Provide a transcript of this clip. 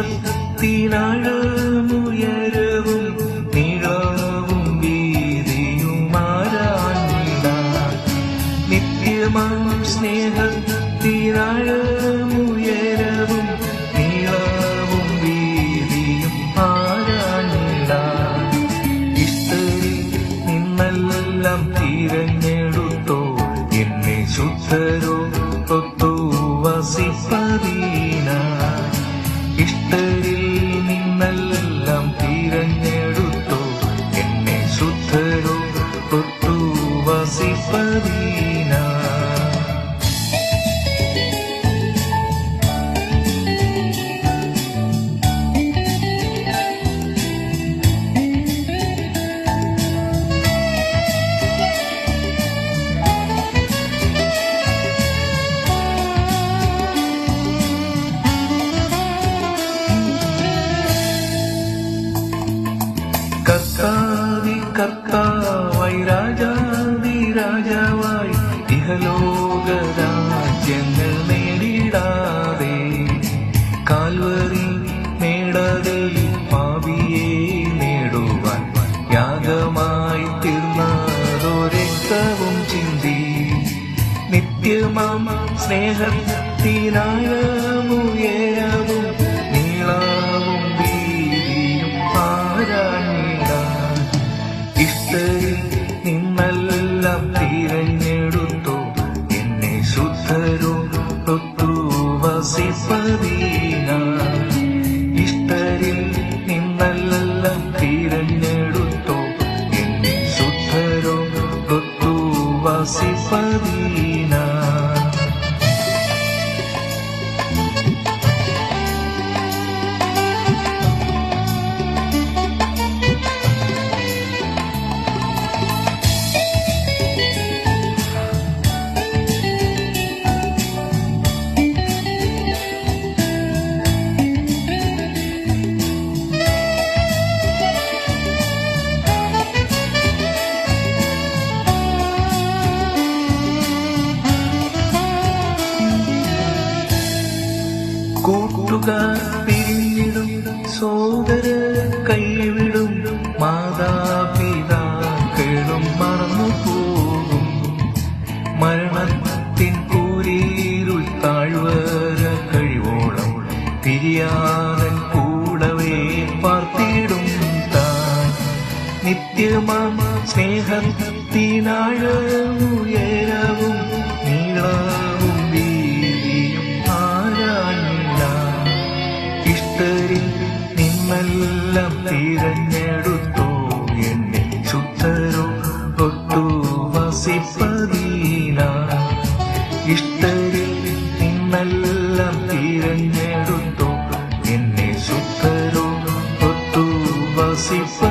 സ്നേഹത്തിനാഴമുയരവും നിഴവും വീതിയുമാരാണിടാൻ നിത്യമാം സ്നേഹത്തിനാഴമുയരവും നിഴവും വീതിയും ആരാണിടാൻ ഇഷ്ടരി നിന്നെല്ലാം തിരഞ്ഞെടുത്തോ എന്നെ ശുദ്ധരോ തൊത്തു വസിപ്പതീന. ഇഷ്ടരിൽ കർത്താവി കർത്താവായി രാജാവി രാജാവായി. ഇഹലോക രാജ്യങ്ങൾ നേടിടാതെ കാൽവറി നേടാതെ പാവിയെ നേടുവാൻ യാഗമായി തീർന്നതോ രക്തവും ചിന്തി. നിത്യമാം സ്നേഹത്തിനാഴമുയരവും ഇഷ്ടരിൽ നിന്നെല്ലാം തിരഞ്ഞെടുത്തു. എന്നെ ശുദ്ധരോ തൊത്തു വസിപ്പതീന. ഇഷ്ടരിൽ നിന്നെല്ലാം തിരഞ്ഞെടുത്തു. എന്നെ ശുദ്ധരോ തൊത്തു വസിപ്പതീന. പിരിഞ്ഞിടും. സോദര കൈവിടും. മാതാപിതാക്കളും മറന്നു പോകും മരണത്തിൻ കൂരീരുൾ താഴ്വര കഴിവോളം പിരിയാതൻ കൂടവേ പാർത്തിടും താൻ. നിത്യമ സ്നേഹത്തിനാഴമുയരവും എല്ലാം തിരഞ്ഞെടുത്തോ. എന്നെ ശുദ്ധരോ ഒട്ടു വസിപ്പതീന. ഇഷ്ടരിൽ നിന്നെല്ലാം തിരഞ്ഞെടുത്തോ. എന്നെ ശുദ്ധരോ ഒട്ടു വസിപ്പ